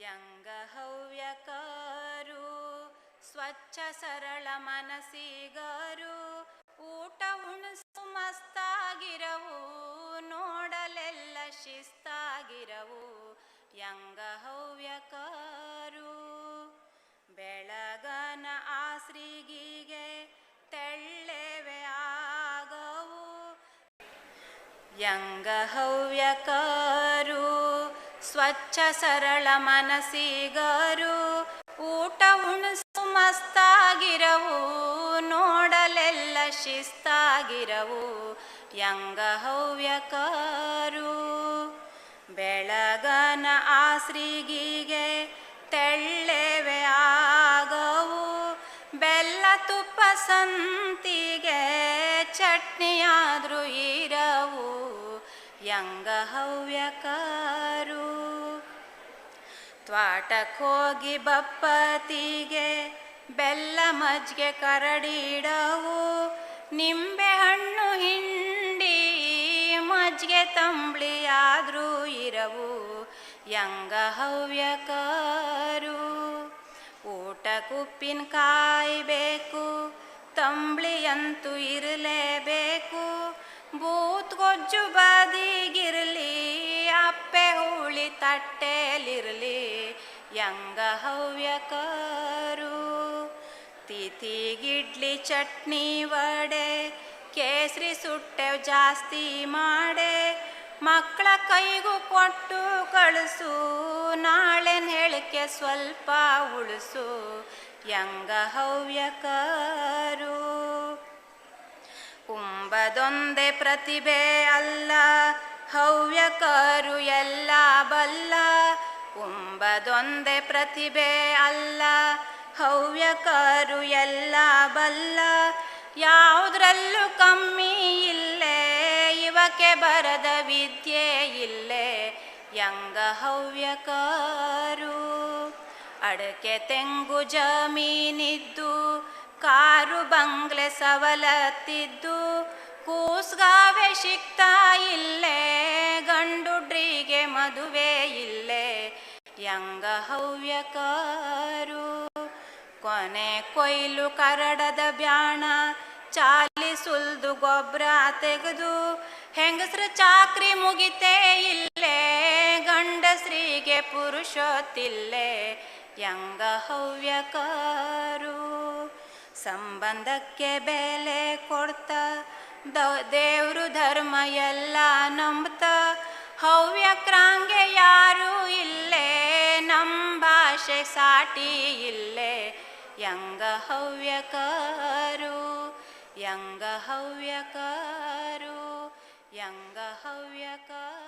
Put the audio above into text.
ಯಂಗ ಹವ್ಯಕರು ಸ್ವಚ್ಛ ಸರಳ ಮನಸ್ಸಿಗರು, ಊಟ ಉಣಸು ಮಸ್ತಾಗಿರವು, ನೋಡಲೆಲ್ಲ ಶಿಸ್ತಾಗಿರವು, ವ್ಯಂಗಹವ್ಯಕಾರು. ಹವ್ಯಕರು ಬೆಳಗನ ಆಸ್ರಿಗಿಗೆ ತೆಳ್ಳೆವೆ ಆಗವು. ವ್ಯಂಗಹವ್ಯಕಾರು ಹವ್ಯಕರು ಸ್ವಚ್ಛ ಸರಳ ಮನಸ್ಸಿಗರು, ಊಟ ಉಣಸು ಮಸ್ತಾಗಿರವು, ನೋಡಲೆಲ್ಲ ಶಿಸ್ತಾಗಿರವು ಯಂಗ ಹವ್ಯಕರು ಬೆಳಗನ ಆಸ್ರಿಗಿಗೆ ತೆಳ್ಳೆವೆ ಆಗವು, ಬೆಲ್ಲ ತುಪ್ಪ ಸಂತಿಗೆ ಚಟ್ನಿಯಾದ್ರೂ ಇರವು ಯಂಗ ಹವ್ಯಕರು ತ್ವಾಟಕ್ಕೆ ಹೋಗಿ ಬಪ್ಪತಿಗೆ ಬೆಲ್ಲ ಮಜ್ಜಿಗೆ ಕರಡಿಡವು. ನಿಂಬೆ ಹಣ್ಣು ಹಿಂಡಿ ಮಜ್ಜಿಗೆ ತಂಬ್ಳಿಯಾದ್ರೂ ಇರವು. ಯಂಗ ಹವ್ಯಕರು ಊಟ ಕುಪ್ಪಿನ ಬೇಕು, ತಂಬ್ಳಿಯಂತೂ ಇರಲೇಬೇಕು. ಬೂತ್ ಗೊಜ್ಜು ಅಪ್ಪೆ ಹುಳಿ ತಟ್ಟೆಲಿರಲಿ ಯಂಗ ಹವ್ಯಕರು. ತಿಥಿಗಿಡ್ಲಿ ಚಟ್ನಿ ವಡೆ, ಕೇಸರಿ ಸುಟ್ಟೆ ಜಾಸ್ತಿ ಮಾಡೆ. ಮಕ್ಕಳ ಕೈಗೂ ಕೊಟ್ಟು ಕಳಿಸು ನಾಳೆನ ಹೇಳಿಕೆ ಸ್ವಲ್ಪ ಉಳಿಸು, ಯಂಗ ಹವ್ಯಕರು. ಕುಂಬದೊಂದೇ ಪ್ರತಿಭೆ ಅಲ್ಲ ಹವ್ಯಕರು ಎಲ್ಲ ಬಲ್ಲ ಕುಂಬದೊಂದೇ ಪ್ರತಿಭೆ ಅಲ್ಲ. ಹವ್ಯಕರು ಎಲ್ಲ ಬಲ್ಲ, ಯಾವುದ್ರಲ್ಲೂ ಕಮ್ಮಿ ಇಲ್ಲೇ. ಇವಕ್ಕೆ ಬರದ ವಿದ್ಯೆ ಇಲ್ಲೇ. ಯಂಗ ಹವ್ಯಕರು ಅಡಕೆ ತೆಂಗು ಜಮೀನಿದ್ದು, ಕಾರು ಬಂಗ್ಲೆ ಸವಲತ್ತಿದ್ದು, ಕೂಸ್ಗಾವೆ ಸಿಗ್ತಾ ಇಲ್ಲೇ. ಗಂಡುಡ್ರಿಗೆ ಮದುವೆ ಇಲ್ಲೇ ಯಂಗ ಹವ್ಯಕಾರು ಕೊನೆ ಕೊಯ್ಲು ಕರಡದ ಬ್ಯಾಣ ಚಾಲಿ ಸುಲ್ದು ಗೊಬ್ಬರ ತೆಗೆದು ಹೆಂಗಸ್ರ ಚಾಕ್ರಿ ಮುಗಿತೇ ಇಲ್ಲೇ ಗಂಡಸ್ರಿಗೆ ಪುರುಷೋತ್ತಿಲ್ಲೇ ಯಂಗ ಹವ್ಯಕಾರು ಸಂಬಂಧಕ್ಕೆ ಬೆಲೆ ಕೊಡ್ತಾ ದೇವ್ರು ಧರ್ಮ ಎಲ್ಲ ನಂಬ್ತಾ ಹವ್ಯಕ್ರಾಂಗೆ ಯಾರು ಇಲ್ಲೇ ನಮ್ಮ ಭಾಷೆ ಸಾಟಿ ಇಲ್ಲೇ. ಯಂಗ ಹವ್ಯಕರು ಯಂಗ ಹವ್ಯಕರು ಯಂಗ ಹವ್ಯಕರು.